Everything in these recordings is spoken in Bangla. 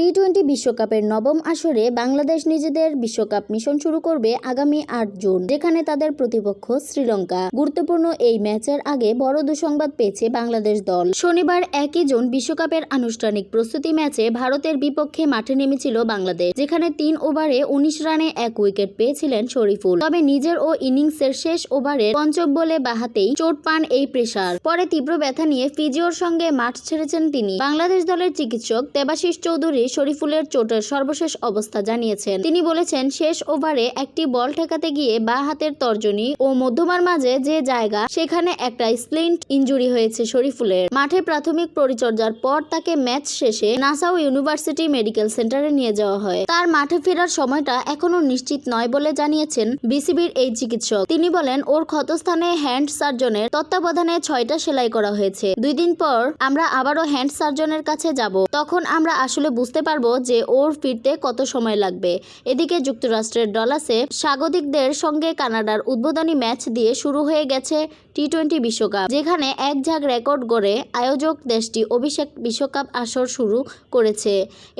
টি টোয়েন্টি বিশ্বকাপের নবম আসরে বাংলাদেশ নিজেদের বিশ্বকাপ মিশন শুরু করবে আগামী আট জুন, যেখানে তাদের প্রতিপক্ষ শ্রীলঙ্কা। গুরুত্বপূর্ণ এই ম্যাচের আগে বড় দুঃসংবাদ পেয়েছে বাংলাদেশ দল। শনিবার একই জুন বিশ্বকাপের আনুষ্ঠানিক প্রস্তুতি ম্যাচে ভারতের বিপক্ষে মাঠে নেমেছিল বাংলাদেশ, যেখানে তিন ওভারে উনিশ রানে এক উইকেট পেয়েছিলেন শরীফুল। তবে নিজের ও ইনিংসের শেষ ওভারে পঞ্চম বলে বাহাতেই চোট পান এই পেসার। পরে তীব্র ব্যথা নিয়ে ফিজিওর সঙ্গে মাঠ ছেড়েছেন তিনি। বাংলাদেশ দলের চিকিৎসক দেবাশিস চৌধুরী শরীফুলের চোটের সর্বশেষ অবস্থা জানিয়েছেন। তিনি বলেছেন, শেষ ওভারে একটি বল ঠেকাতে গিয়ে বা হাতের তর্জনী ও মধ্যমার মাঝে যে জায়গা, সেখানে একটা স্প্লিন্ট ইঞ্জুরি হয়েছে শরীফুলের। মাঠে প্রাথমিক পরিচর্যার পর তাকে ম্যাচ শেষে নাসাউ ইউনিভার্সিটি মেডিকেল সেন্টারে নিয়ে যাওয়া হয়। তার মাঠে ফেরার সময়টা এখনও নিশ্চিত নয় বলে জানিয়েছেন বিসিবির এই চিকিৎসক। তিনি বলেন, ওর ক্ষতস্থানে হ্যান্ড সার্জনের তত্ত্বাবধানে ছয়টা সেলাই করা হয়েছে। দুই দিন পর আমরা আবারও হ্যান্ড সার্জনের কাছে যাব। তখন আমরা আসলে বুঝতে পারব যে ওর ফিরতে কত সময় লাগবে। এদিকে যুক্তরাষ্ট্রের ডলাসে স্বাগতিকদের সঙ্গে কানাডার উদ্বোধনী ম্যাচ দিয়ে শুরু হয়ে গেছে টি টোয়েন্টি বিশ্বকাপ, যেখানে এক ঝাঁক রেকর্ড গড়ে আয়োজক দেশটি অভিষেক বিশ্বকাপ আসর শুরু করেছে।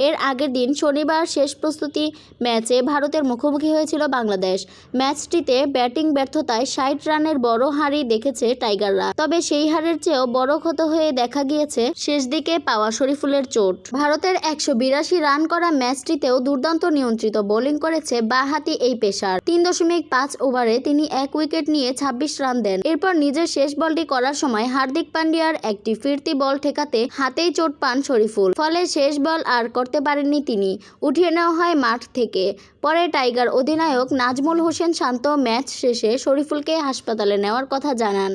এর আগের দিন শনিবার শেষ প্রস্তুতি ম্যাচে ভারতের মুখোমুখি হয়েছিল বাংলাদেশ। ম্যাচটিতে ব্যাটিং ব্যর্থতায় ষাট রানের বড় হারই দেখেছে টাইগাররা, তবে সেই হারের চেয়েও বড় ক্ষত হয়ে দেখা গিয়েছে শেষ দিকে পাওয়া শরীফুলের চোট। ভারতের একশো বিরাশি রান করা ম্যাচটিতেও দুর্দান্ত নিয়ন্ত্রিত বোলিং করেছে বাহাতি এই পেশার তিন দশমিক পাঁচ ওভারে তিনি এক উইকেট নিয়ে ছাব্বিশ রান দেন। এরপর নিজের শেষ বলটি করার সময় হার্দিক পান্ডিয়ার একটি ফিরতি বল ঠেকাতে হাতেই চোট পান শরীফুল। ফলে শেষ বল আর করতে পারেননি তিনি। উঠিয়ে নেওয়া হয় মাঠ থেকে। পরে টাইগার অধিনায়ক নাজমুল হোসেন শান্ত ম্যাচ শেষে শরীফুলকে হাসপাতালে নেওয়ার কথা জানান।